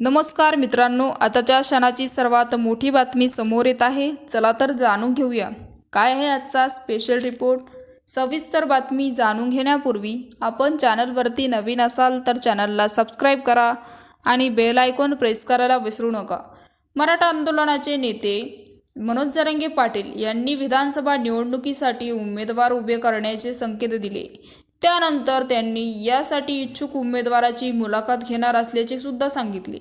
नमस्कार मित्रांनो आताच्या क्षणाची सर्वात मोठी बातमी समोर येत आहे. चला तर जाणून घेऊया. काय आहे आजचा स्पेशल रिपोर्ट सविस्तर बातमी जाणून घेण्यापूर्वी आपण चॅनलवरती नवीन असाल तर चॅनलला सबस्क्राईब करा आणि बेल आयकॉन प्रेस करायला विसरू नका. मराठा आंदोलनाचे नेते मनोज जरंगे पाटील यांनी विधानसभा निवडणुकीसाठी उमेदवार उभे करण्याचे संकेत दिले. त्यानंतर त्यांनी यासाठी इच्छुक उमेदवाराची मुलाखत घेणार असल्याचे सुद्धा सांगितले.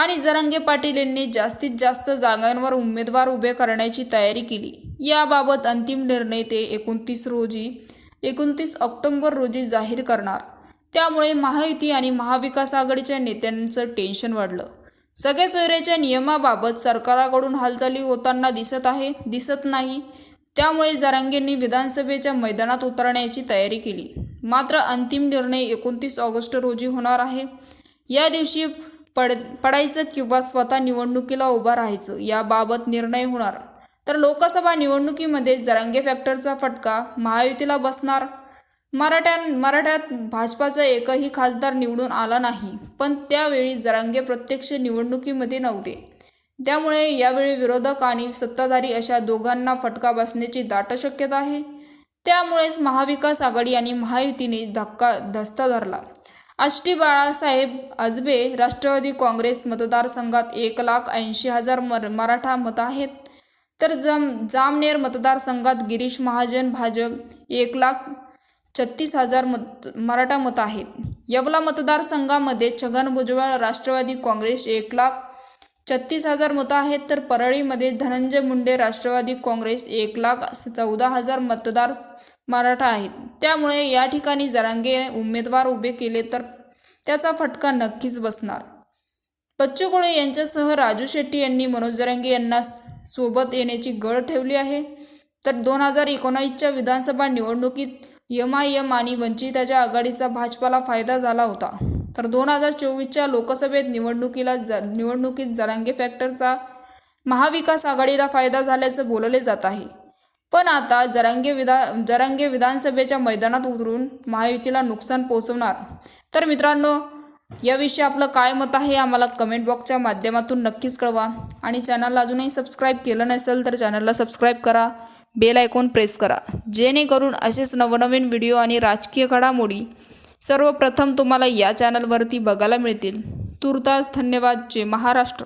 आणि जरंगे पाटील यांनी जास्तीत जास्त जागांवर उमेदवार उभे करण्याची तयारी केली. याबाबत अंतिम निर्णय ते एकोणतीस रोजी एकोणतीस ऑक्टोबर रोजी जाहीर करणार. त्यामुळे महायुती आणि महाविकास आघाडीच्या नेत्यांचं टेन्शन वाढलं. सगळ्या सोयऱ्याच्या नियमाबाबत सरकाराकडून हालचाली होताना दिसत आहे दिसत नाही. त्यामुळे जरांगेंनी विधानसभेच्या मैदानात उतरण्याची तयारी केली. मात्र अंतिम निर्णय एकोणतीस ऑगस्ट रोजी होणार आहे. या दिवशी पड पडायचं किंवा स्वतः निवडणुकीला उभं राहायचं याबाबत निर्णय होणार. तर लोकसभा निवडणुकीमध्ये जरांगे फॅक्टरचा फटका महायुतीला बसणार? मराठ्यां मराठ्यात भाजपाचा एकही खासदार निवडून आला नाही पण त्यावेळी जरांगे प्रत्यक्ष निवडणुकीमध्ये नव्हते. त्यामुळे यावेळी विरोधक आणि सत्ताधारी अशा दोघांना फटका बसण्याची दाट शक्यता आहे. त्यामुळेच महाविकास आघाडी आणि महायुतीने धक्का धस्ता धरला. आष्टी बाळासाहेब आजबे राष्ट्रवादी काँग्रेस मतदारसंघात एक लाख ऐंशी हजार मर मराठा मत आहेत. तर जम जामनेर मतदारसंघात गिरीश महाजन भाजप एक लाख छत्तीस हजार मत मराठा मत आहेत. यवला मतदारसंघामध्ये छगन भुजबळ राष्ट्रवादी काँग्रेस एक लाख छत्तीस हजार मतं आहेत. तर परळीमध्ये धनंजय मुंडे राष्ट्रवादी काँग्रेस एक लाख चौदा हजार मतदार मराठा आहेत त्यामुळे या ठिकाणी जरांगे उमेदवार उभे केले तर त्याचा फटका नक्कीच बसणार. बच्चू कोळे यांच्यासह राजू शेट्टी यांनी मनोज जरांगे यांना सोबत येण्याची गळ ठेवली आहे. तर दोन हजार एकोणावीसच्या विधानसभा निवडणुकीत एम आय एम आणि वंचिताच्या आघाडीचा भाजपाला फायदा झाला होता. तर दोन हजार चोवीसच्या लोकसभेत निवडणुकीला ज निवडणुकीत जरांगे फॅक्टरचा महाविकास आघाडीला फायदा झाल्याचं बोलले जात आहे. पण आता जरांगे विधा जरांगे विधानसभेच्या मैदानात उतरून महायुतीला नुकसान पोहोचवणार. तर मित्रांनो याविषयी आपलं काय मत आहे आम्हाला कमेंट बॉक्सच्या माध्यमातून नक्कीच कळवा. आणि चॅनलला अजूनही सबस्क्राईब केलं नसेल तर चॅनलला सबस्क्राईब करा. बेल आयकॉन प्रेस करा. जेणेकरून असेच नवनवीन व्हिडिओ आणि राजकीय घडामोडी सर्वप्रथम तुम्हाला या चॅनलवरती बघायला मिळतील. तुर्तास धन्यवाद. जय महाराष्ट्र.